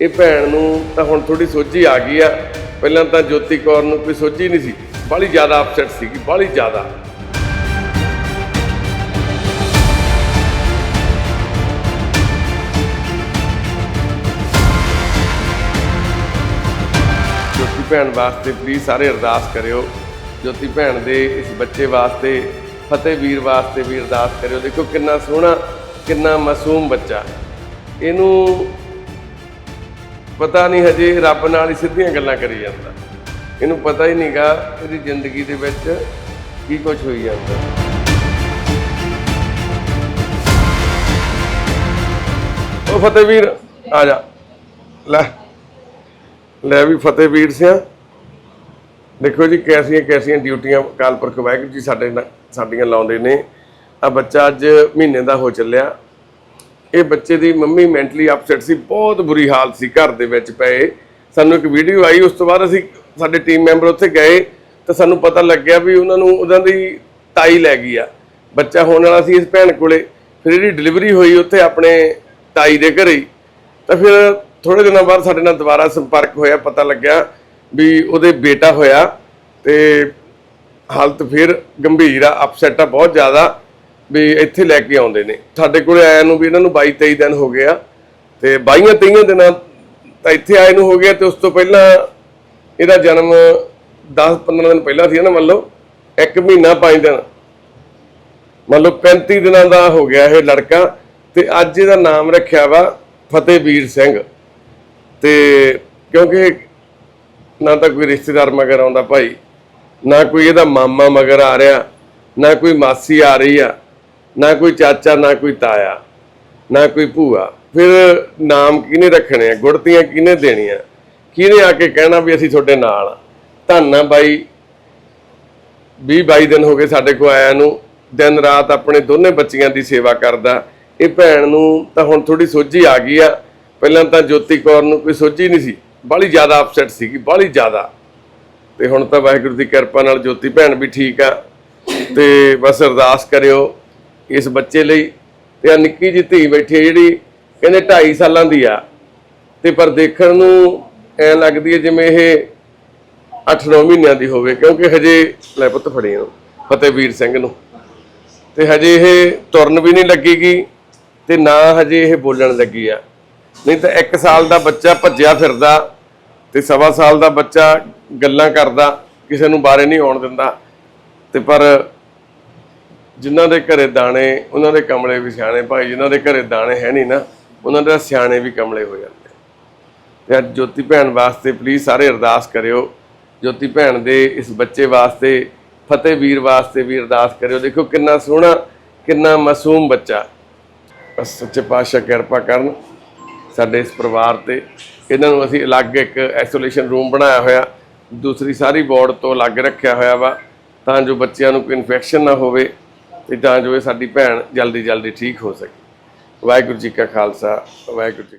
ਇਹ ਭੈਣ ਨੂੰ ਤਾਂ ਹੁਣ ਥੋੜੀ ਸੋਝੀ ਆ ਗਈ ਆ। ਪਹਿਲਾਂ ਤਾਂ ਜੋਤੀ ਕੌਰ ਨੂੰ ਕੋਈ ਸੋਝੀ ਨਹੀਂ ਸੀ। ਬਾਹਲੀ ਜ਼ਿਆਦਾ ਅਪਸੈਟ ਸੀਗੀ, ਬਾਹਲੀ ਜ਼ਿਆਦਾ। ਜੋਤੀ ਭੈਣ ਵਾਸਤੇ ਪਲੀਜ਼ ਸਾਰੇ ਅਰਦਾਸ ਕਰਿਓ। ਜੋਤੀ ਭੈਣ ਦੇ ਇਸ ਬੱਚੇ ਵਾਸਤੇ, ਫਤਿਹ ਵੀਰ ਵਾਸਤੇ ਵੀ ਅਰਦਾਸ ਕਰਿਓ। ਦੇਖੋ ਕਿੰਨਾ ਸੋਹਣਾ, ਕਿੰਨਾ ਮਾਸੂਮ ਬੱਚਾ। ਇਹਨੂੰ ਪਤਾ ਨਹੀਂ ਹਜੇ ਰੱਬ ਨਾਲ ਹੀ ਸਿੱਧੀਆਂ ਗੱਲਾਂ ਕਰੀ ਜਾਂਦਾ। ਇਹਨੂੰ ਪਤਾ ਹੀ ਨਹੀਂਗਾ ਇਹਦੀ ਜ਼ਿੰਦਗੀ ਦੇ ਵਿੱਚ ਕੀ ਕੁਝ ਹੋਈ ਜਾਂਦਾ। ਉਹ ਫਤਿਹਵੀਰ, ਆ ਜਾ। ਲੈ ਲੈ ਵੀ ਫਤਿਹਵੀਰ ਸਿਆ। ਦੇਖੋ ਜੀ, ਕੈਸੀਆਂ ਕੈਸੀਆਂ ਡਿਊਟੀਆਂ ਕਾਲਪੁਰਖ ਵਾਹਿਗੁਰੂ ਜੀ ਸਾਡੇ ਨਾਲ- ਸਾਡੀਆਂ ਲਾਉਂਦੇ ਨੇ। ਆ ਬੱਚਾ ਅੱਜ ਮਹੀਨੇ ਦਾ ਹੋ ਚੱਲਿਆ। ਇਹ ਬੱਚੇ ਦੀ ਮੰਮੀ ਮੈਂਟਲੀ ਅਪਸੈਟ ਸੀ, ਬਹੁਤ ਬੁਰੀ ਹਾਲਤ ਸੀ ਘਰ ਦੇ ਵਿੱਚ ਪਏ। ਸਾਨੂੰ ਇੱਕ ਵੀਡੀਓ ਆਈ, ਉਸ ਤੋਂ ਬਾਅਦ ਅਸੀਂ ਸਾਡੇ ਟੀਮ ਮੈਂਬਰ ਉੱਥੇ ਗਏ, ਤਾਂ ਸਾਨੂੰ ਪਤਾ ਲੱਗਿਆ ਵੀ ਉਹਨਾਂ ਨੂੰ ਉਹਨਾਂ ਦੀ ਤਾਈ ਲੈ ਗਈ ਆ। ਬੱਚਾ ਹੋਣ ਵਾਲਾ ਸੀ ਇਸ ਭੈਣ ਕੋਲੇ, ਫਿਰ ਇਹਦੀ ਡਿਲੀਵਰੀ ਹੋਈ ਉੱਥੇ ਆਪਣੇ ਤਾਈ ਦੇ ਘਰੇ ਹੀ। ਤਾਂ ਫਿਰ ਥੋੜੇ ਦਿਨਾਂ ਬਾਅਦ ਸਾਡੇ ਨਾਲ ਦੁਬਾਰਾ ਸੰਪਰਕ ਹੋਇਆ, ਪਤਾ ਲੱਗਿਆ ਵੀ ਉਹਦੇ ਬੇਟਾ ਹੋਇਆ ਤੇ ਹਾਲਤ ਫਿਰ ਗੰਭੀਰ ਆ ਅਪਸੈਟ ਆ ਬਹੁਤ ਜ਼ਿਆਦਾ। ਵੀ ਇੱਥੇ ਲੈ ਕੇ ਆਉਂਦੇ ਨੇ। ਸਾਡੇ ਕੋਲ ਆਇਆ ਨੂੰ ਵੀ ਇਹਨਾਂ ਨੂੰ 22 23 ਦਿਨ ਹੋ ਗਏ ਆ ਤੇ 22 23 ਦਿਨਾਂ ਤਾਂ ਇੱਥੇ ਆਏ ਨੂੰ ਹੋ ਗਿਆ ਤੇ ਉਸ ਤੋਂ ਪਹਿਲਾਂ ਇਹਦਾ ਜਨਮ 10 15 ਦਿਨ ਪਹਿਲਾਂ ਸੀ ਨਾ ਮੰਨ ਲਓ, ਇੱਕ ਮਹੀਨਾ 5 ਦਿਨ। ਮੰਨ ਲਓ 35 ਦਿਨਾਂ ਦਾ ਹੋ ਗਿਆ ਇਹ ਲੜਕਾ ਤੇ ਅੱਜ ਇਹਦਾ ਨਾਮ ਰੱਖਿਆ ਵਾ ਫਤਿਹਵੀਰ ਸਿੰਘ। ਤੇ ਕਿਉਂਕਿ ਨਾ ਤਾਂ ਕੋਈ ਰਿਸ਼ਤੇਦਾਰ ਮਗਰ ਆਉਂਦਾ ਭਾਈ, ਨਾ ਕੋਈ ਇਹਦਾ ਮਾਮਾ ਮਗਰ ਆ ਰਿਹਾ, ਨਾ ਕੋਈ ਮਾਸੀ ਆ ਰਹੀ ਆ। ਨਾ ਕੋਈ ਚਾਚਾ, ਨਾ ਕੋਈ ਤਾਇਆ, ਨਾ ਕੋਈ ਭੂਆ। ਫਿਰ ਨਾਮ ਕਿਹਨੇ ਰੱਖਣੇ ਆ? ਗੁੜਤੀਆਂ ਕਿਹਨੇ ਦੇਣੀਆਂ? ਕਿਹਨੇ ਆ ਕੇ ਕਹਿਣਾ ਵੀ ਅਸੀਂ ਤੁਹਾਡੇ ਨਾਲ ਆ? ਧੰਨ ਬਾਈ 20 22 ਦਿਨ ਹੋ ਗਏ ਸਾਡੇ ਕੋ ਆਇਆ ਨੂੰ। ਦਿਨ ਰਾਤ ਆਪਣੇ ਦੋਨੇ ਬੱਚੀਆਂ ਦੀ ਸੇਵਾ ਕਰਦਾ। ਇਹ ਭੈਣ ਨੂੰ ਤਾਂ ਹੁਣ ਥੋੜੀ ਸੋਝੀ ਆ ਗਈ ਆ। ਪਹਿਲਾਂ ਤਾਂ ਜੋਤੀ ਕੌਰ ਨੂੰ ਕੋਈ ਸੋਝੀ ਨਹੀਂ ਸੀ। ਬਾਹਲੀ ਜ਼ਿਆਦਾ ਅਪਸੈਟ ਸੀਗੀ, ਬਾਹਲੀ ਜ਼ਿਆਦਾ। ਤੇ ਹੁਣ ਤਾਂ ਵਾਹਿਗੁਰੂ ਦੀ ਕਿਰਪਾ ਨਾਲ ਜੋਤੀ ਭੈਣ ਵੀ ਠੀਕ ਆ। ਤੇ ਬਸ ਅਰਦਾਸ ਕਰਿਓ ਇਸ ਬੱਚੇ ਲਈ ਤੇ ਆ ਨਿੱਕੀ ਜਿਹੀ ਧੀ ਬੈਠੀ ਹੈ ਜਿਹੜੀ ਕਹਿੰਦੇ 2.5 ਸਾਲਾਂ ਦੀ ਆ। ਤੇ ਪਰ ਦੇਖਣ ਨੂੰ ਐ ਲੱਗਦੀ ਹੈ ਜਿਵੇਂ ਇਹ 8-9 ਮਹੀਨਿਆਂ ਦੀ ਹੋਵੇ, ਕਿਉਂਕਿ ਹਜੇ ਲੈ ਪੁੱਤ ਫੜੇ ਇਹਨੂੰ, ਫਤਿਹਵੀਰ ਸਿੰਘ ਨੂੰ। ਤੇ ਹਜੇ ਇਹ ਤੁਰਨ ਵੀ ਨਹੀਂ ਲੱਗੀਗੀ ਤੇ ਨਾ ਹਜੇ ਇਹ ਬੋਲਣ ਲੱਗੀ ਆ। ਨਹੀਂ ਤਾਂ 1 ਸਾਲ ਦਾ ਬੱਚਾ ਭੱਜਿਆ ਫਿਰਦਾ ਤੇ ਸਵਾ ਸਾਲ ਦਾ ਬੱਚਾ ਗੱਲਾਂ ਕਰਦਾ, ਕਿਸੇ ਨੂੰ ਬਾਰੇ ਨਹੀਂ ਆਉਣ ਦਿੰਦਾ। ਤੇ ਪਰ ਜਿਨ੍ਹਾਂ ਦੇ ਘਰੇ ਦਾਣੇ, ਉਹਨਾਂ ਦੇ ਕਮਲੇ ਵੀ ਸਿਆਣੇ ਭਾਈ, ਜਿਨ੍ਹਾਂ ਦੇ ਘਰੇ ਦਾਣੇ ਹੈ ਨਹੀਂ ਨਾ, ਉਹਨਾਂ ਦੇ ਸਿਆਣੇ ਵੀ ਕਮਲੇ ਹੋ ਜਾਂਦੇ ਤੇ ਅੱਜ ਜੋਤੀ ਭੈਣ ਵਾਸਤੇ ਪਲੀਜ਼ ਸਾਰੇ ਅਰਦਾਸ ਕਰਿਓ। ਜੋਤੀ ਭੈਣ ਦੇ ਇਸ ਬੱਚੇ ਵਾਸਤੇ, ਫਤਿਹ ਵੀਰ ਵਾਸਤੇ ਵੀ ਅਰਦਾਸ ਕਰਿਓ। ਦੇਖੋ ਕਿੰਨਾ ਸੋਹਣਾ, ਕਿੰਨਾ ਮਾਸੂਮ ਬੱਚਾ। ਬਸ ਸੱਚੇ ਪਾਤਸ਼ਾਹ ਕਿਰਪਾ ਕਰਨ ਸਾਡੇ ਇਸ ਪਰਿਵਾਰ ਤੇ। ਇਹਨਾਂ ਨੂੰ ਅਸੀਂ ਅਲੱਗ ਇੱਕ ਆਈਸੋਲੇਸ਼ਨ ਰੂਮ ਬਣਾਇਆ ਹੋਇਆ। ਦੂਸਰੀ ਸਾਰੀ ਵਾਰਡ ਤੋਂ ਅਲੱਗ ਰੱਖਿਆ ਹੋਇਆ ਵਾ, ਤਾਂ ਜੋ ਬੱਚਿਆਂ ਨੂੰ ਕੋਈ ਇਨਫੈਕਸ਼ਨ ਨਾ ਹੋਵੇ। ਤੇ ਤਾਂ ਜੋ ਇਹ ਸਾਡੀ ਭੈਣ ਜਲਦੀ ਜਲਦੀ ਠੀਕ ਹੋ ਸਕੇ। ਵਾਹਿਗੁਰੂ ਜੀ ਕਾ ਖਾਲਸਾ, ਵਾਹਿਗੁਰੂ ਜੀ